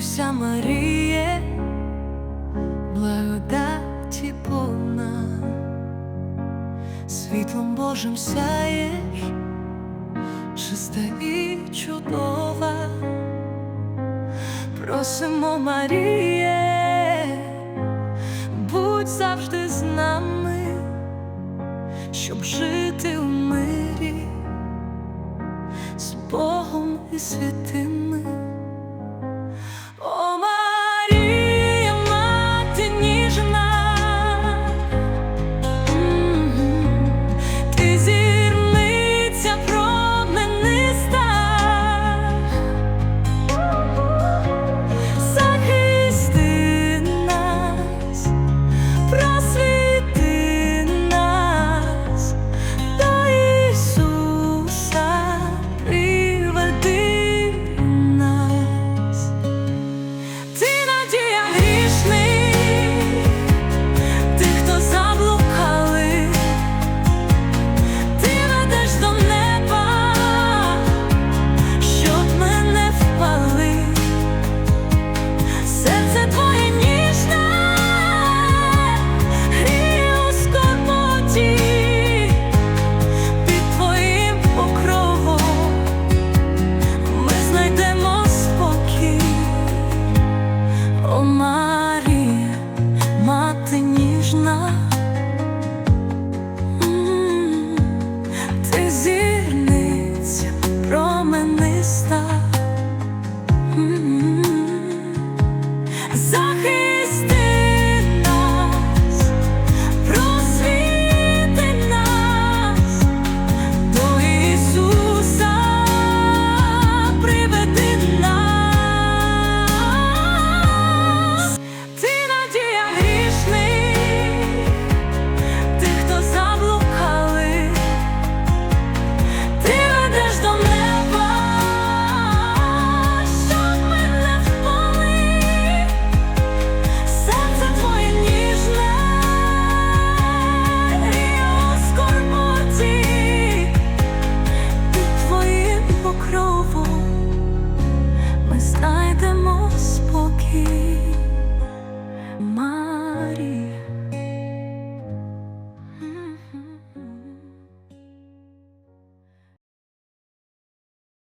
Матуся Маріє, благодаті повна, світлом Божим сяєш, чиста і чудова, просимо Маріє, будь завжди з нами, щоб жити в мирі з Богом і святим. 나.